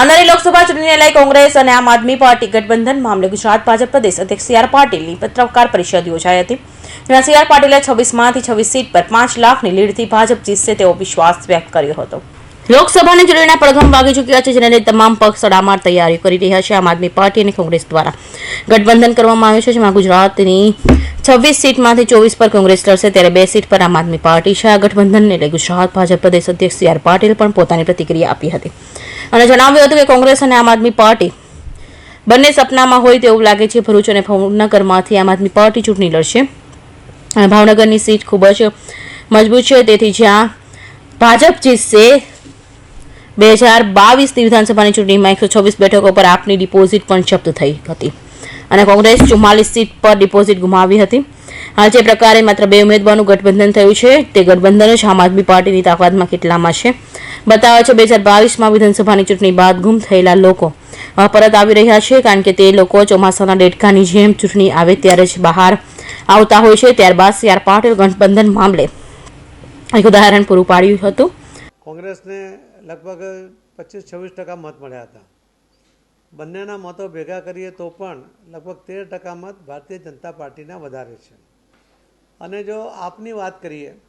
આવનારી લોકસભા ચૂંટણીને લઈ કોંગ્રેસ અને આમ આદમી પાર્ટી ગઠબંધન મામલે ગુજરાત ભાજપ પ્રદેશ અધ્યક્ષ સી આર પાટીલની પત્રકાર પરિષદ યોજાઈ હતી. જેમાં સી આર પાટીલે છવ્વીસમાંથી છવ્વીસ સીટ પર પાંચ લાખની લીડથી ભાજપ જીતશે તેવો વિશ્વાસ વ્યક્ત કર્યો હતો. લોકસભાની ચૂંટણીના પડઘમ વાગી ચૂક્યા છે, જેને લઈ તમામ પક્ષ તડામાર તૈયારીઓ કરી રહ્યા છે આમ આદમી પાર્ટી અને કોંગ્રેસ દ્વારા. ગઠબંધન કરવામાં આવ્યું છે, જેમાં ગુજરાતની છવ્વીસ સીટમાંથી ચોવીસ પર કોંગ્રેસ લડશે ત્યારે બે સીટ પર આમ આદમી પાર્ટી છે આ ગઠબંધનને લઈ ગુજરાત ભાજપ પ્રદેશ અધ્યક્ષ સી આર પાટીલ પણ પોતાની પ્રતિક્રિયા આપી હતી. અને જણાવ્યું હતું કે કોંગ્રેસ અને આમ આદમી પાર્ટી બંને સપનામાં હોય તેવું લાગે છે, ભરૂચ અને ભાવનગરમાંથી આમ આદમી પાર્ટી ચૂંટણી લડશે. અને ભાવનગરની સીટ ખૂબ જ મજબૂત છે, તેથી જ્યાં ભાજપ જીતશે બે હજાર બાવીસની વિધાનસભાની ચૂંટણીમાં એકસો છવ્વીસ બેઠકો પર આપની ડિપોઝિટ પણ જપ્ત થઈ હતી. અને કોંગ્રેસ ચુમ્માલીસ સીટ પર ડિપોઝિટ ગુમાવી હતી. હાલ જે પ્રકારે માત્ર બે ઉમેદવારનું ગઠબંધન થયું છે, તે ગઠબંધન જ આમ આદમી પાર્ટીની તાકાતમાં કેટલામાં છે. બતાવે છે, બે હજાર બાવીસમાં વિધાનસભાની ચૂંટણી બાદ ગુમ થયેલા લોકો. પરત આવી રહ્યા છે, કારણ કે તે લોકો ચોમાસાના ડેડકાની જેમ ચૂંટણી આવે ત્યારે જ બહાર આવતા હોય છે. ત્યારબાદ સી આર પાટીલ ગઠબંધન મામલે એક ઉદાહરણ પૂરું પાડ્યું હતું. કોંગ્રેસને લગભગ પચીસ છવ્વીસ ટકા મત મળ્યા હતા. બંનેના મતો ભેગા કરીએ તો પણ લગભગ તેર ટકા મત ભારતીય જનતા પાર્ટીના વધારે છે. અને જો આપની વાત કરીએ,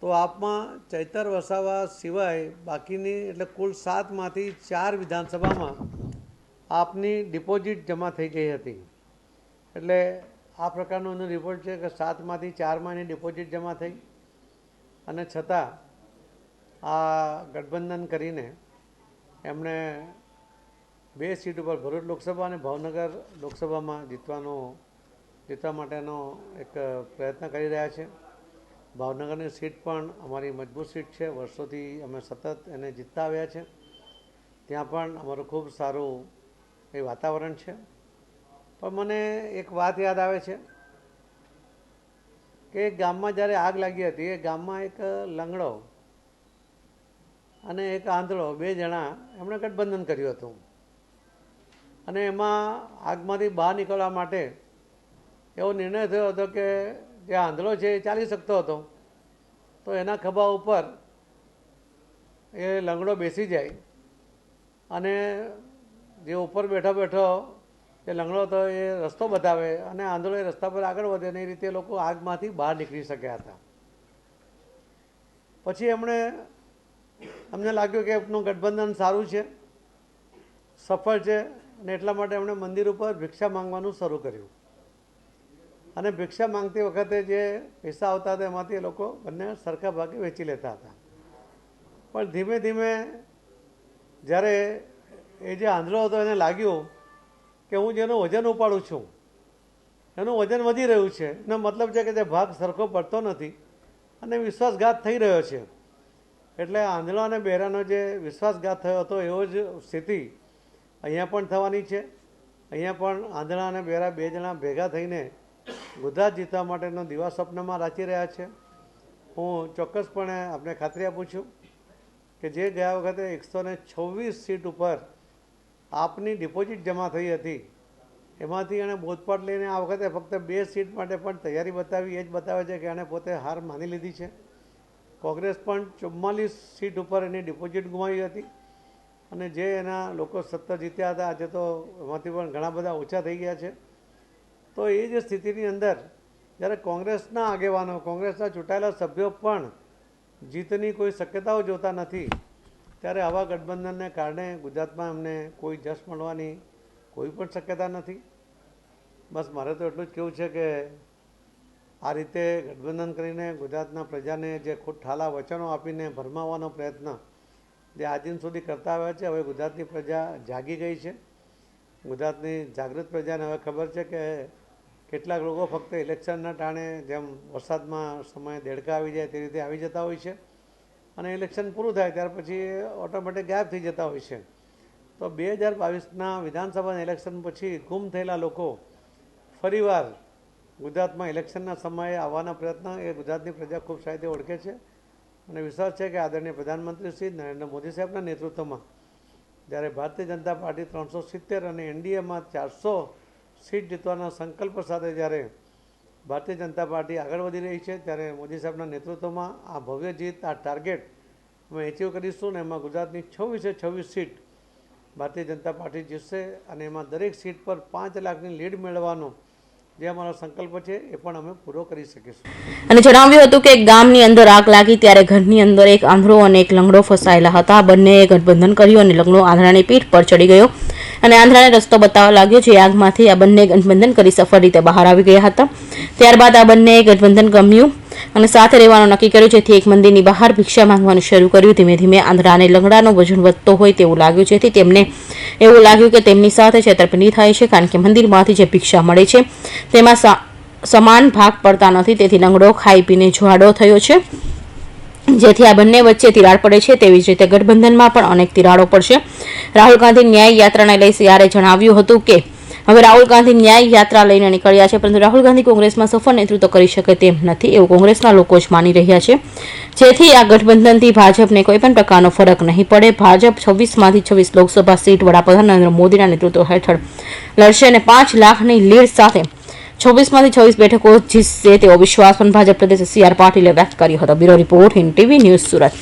તો આપમાં ચૈતર વસાવા સિવાય બાકીની એટલે કુલ સાતમાંથી ચાર વિધાનસભામાં આપની ડિપોઝિટ જમા થઈ ગઈ હતી. એટલે આ પ્રકારનો એનો રિપોર્ટ છે કે સાતમાંથી ચારમાં એની ડિપોઝિટ જમા થઈ. અને છતાં આ ગઠબંધન કરીને એમણે બે સીટ ઉપર ભરૂચ લોકસભા અને ભાવનગર લોકસભામાં જીતવાનો, જીતવા માટેનો એક પ્રયત્ન કરી રહ્યા છે. ભાવનગરની સીટ પણ અમારી મજબૂત સીટ છે. વર્ષોથી અમે સતત એને જીતતા આવ્યા છે. ત્યાં પણ અમારું ખૂબ સારું એ વાતાવરણ છે. પણ મને એક વાત યાદ આવે છે કે ગામમાં જ્યારે આગ લાગી હતી, એ ગામમાં એક લંગડો અને એક આંધળો બે જણા એમણે ગઠબંધન કર્યું હતું. અને એમાં આગમાંથી બહાર નીકળવા માટે એવો નિર્ણય થયો હતો કે જે આંધળો છે એ ચાલી શકતો હતો. તો એના ખભા ઉપર એ લંગડો બેસી જાય અને જે ઉપર બેઠો બેઠો જે લંગડો હતો એ રસ્તો બતાવે અને આંધળો એ રસ્તા પર આગળ વધે અને એ રીતે લોકો આગમાંથી બહાર નીકળી શક્યા હતા. પછી એમણે અમને લાગ્યું કે એમનું ગઠબંધન સારું છે, સફળ છે અને એટલા માટે એમણે મંદિર ઉપર ભિક્ષા માંગવાનું શરૂ કર્યું. અને ભિક્ષા માંગતી વખતે જે પૈસા આવતા હતા એમાંથી એ લોકો બંને સરખા ભાગે વેચી લેતા હતા. પણ ધીમે ધીમે જ્યારે એ જે આંધળો હતો એને લાગ્યું કે હું જેનું વજન ઉપાડું છું, એનું વજન વધી રહ્યું છે, એનો મતલબ છે કે તે ભાગ સરખો પડતો નથી અને વિશ્વાસઘાત થઈ રહ્યો છે. એટલે આંધળો અને બહેરાનો જે વિશ્વાસઘાત થયો હતો એવો જ સ્થિતિ અહીંયા પણ થવાની છે. અહીંયા પણ આંધળા અને બેરા બે જણા ભેગા થઈને ગુજરાત જીતવા માટેનો દિવા સ્વપ્નમાં રાચી રહ્યા છે. હું ચોક્કસપણે આપને ખાતરી આપું છું કે જે ગયા વખતે એકસો ને છવ્વીસ સીટ ઉપર આપની ડિપોઝિટ જમા થઈ હતી, એમાંથી એણે બોધપાટ લઈને આ વખતે ફક્ત બે સીટ માટે પણ તૈયારી બતાવી, એ જ બતાવે છે કે એણે પોતે હાર માની લીધી છે. કોંગ્રેસ પણ ચુમ્માલીસ સીટ ઉપર એની ડિપોઝિટ ગુમાવી હતી. અને જે એના લોકો સત્તા જીત્યા હતા, આજે તો એમાંથી પણ ઘણા બધા ઓછા થઈ ગયા છે. તો એ જ સ્થિતિની અંદર જ્યારે કોંગ્રેસના આગેવાનો, કોંગ્રેસના ચૂંટાયેલા સભ્યો પણ જીતની કોઈ શક્યતાઓ જોતા નથી, ત્યારે આવા ગઠબંધનને કારણે ગુજરાતમાં એમને કોઈ જશ મળવાની કોઈ પણ શક્યતા નથી. બસ મારે તો એટલું જ કહેવું છે કે આ રીતે ગઠબંધન કરીને ગુજરાતના પ્રજાને જે ખોટ ઠાલા વચનો આપીને ભરમાવવાનો પ્રયત્ન જે દિન સુધી કરતા આવ્યા છે, હવે ગુજરાતની પ્રજા જાગી ગઈ છે. ગુજરાતની જાગૃત પ્રજાને હવે ખબર છે કે કેટલાક લોકો ફક્ત ઇલેક્શનના ટાણે જેમ વરસાદમાં સમયે દેડકા આવી જાય તે રીતે આવી જતા હોય છે અને ઇલેક્શન પૂરું થાય ત્યાર પછી ઓટોમેટિક ગાયબ થઈ જતા હોય છે. તો બે હજાર બાવીસના વિધાનસભાના ઇલેક્શન પછી ગુમ થયેલા લોકો ફરીવાર ગુજરાતમાં ઇલેક્શનના સમયે આવવાના પ્રયત્ન એ ગુજરાતની પ્રજા ખૂબ સારી ઓળખે છે. અને વિશ્વાસ છે કે આદરણીય પ્રધાનમંત્રી શ્રી નરેન્દ્ર મોદી સાહેબના નેતૃત્વમાં જ્યારે ભારતીય જનતા પાર્ટી ત્રણસો સિત્તેર અને એનડીએમાં ચારસો સીટ જીતવાના સંકલ્પ સાથે જ્યારે ભારતીય જનતા પાર્ટી આગળ વધી રહી છે, ત્યારે મોદી સાહેબના નેતૃત્વમાં આ ભવ્ય જીત, આ ટાર્ગેટ અમે એચીવ કરીશું ને એમાં ગુજરાતની છવ્વીસે છવ્વીસ સીટ ભારતીય જનતા પાર્ટી જીતશે અને એમાં દરેક સીટ પર પાંચ લાખની લીડ મેળવવાનો જે અમારો સંકલ્પ છે એ પણ અમે પૂરો કરી શકીશું. અને જણાવ્યું હતું કે ગામની અંદર આગ લાગી ત્યારે ઘરની અંદર એક આંધળો અને એક લંગડો ફસાયેલા હતા. બંનેએ ગઠબંધન કર્યું અને લંગડો આંધળાની પીઠ પર ચડી ગયો. અને આંધ્રાને રસ્તો બતાવવા લાગ્યો જે આગમાંથી આ બંને ગઠબંધન કરી સફળ રીતે બહાર આવી ગયા હતા. ત્યારબાદ આ બંનેએ ગઠબંધન ગમ્યું અને સાથે રહેવાનું નક્કી કર્યું, જેથી એક મંદિરની બહાર ભિક્ષા માંગવાનું શરૂ કર્યું. ધીમે ધીમે આંધ્રાને લંગડાનો વજન વધતો હોય તેવું લાગ્યું. જેથી તેમને એવું લાગ્યું કે તેમની સાથે છેતરપિંડી થાય છે, કારણ કે મંદિરમાંથી જે ભિક્ષા મળે છે, તેમાં સમાન ભાગ પડતા નથી. તેથી લંગડો ખાઈ પીને જ્વાડો થયો છે. જેથી આ બંને વચ્ચે તિરાડ પડે છે તેવી જ રીતે ગઠબંધનમાં પણ અનેક તિરાડો પડશે. રાહુલ ગાંધી ન્યાય યાત્રાને લઈ સીઆરે જણાવ્યું હતું કે, હવે રાહુલ ગાંધી ન્યાય યાત્રા લઈને નીકળ્યા છે, પરંતુ રાહુલ ગાંધી કોંગ્રેસમાં સફળ નેતૃત્વ કરી શકે તેમ નથી એવું કોંગ્રેસના લોકો જ માની રહ્યા છે. જેથી આ ગઠબંધનથી ભાજપને કોઈ પણ પ્રકારનો ફરક નહીં પડે. ભાજપ છવ્વીસમાંથી છવ્વીસ લોકસભા સીટ વડાપ્રધાન નરેન્દ્ર મોદીના નેતૃત્વ હેઠળ લડશે અને પાંચ લાખની લીડ સાથે છવ્વીસમાંથી છવ્વીસ બેઠકો જીતશે તેવો વિશ્વાસ પણ ભાજપ પ્રદેશ સી આર પાટીલે વ્યક્ત કર્યો હતો. Bureau report in TV news Surat.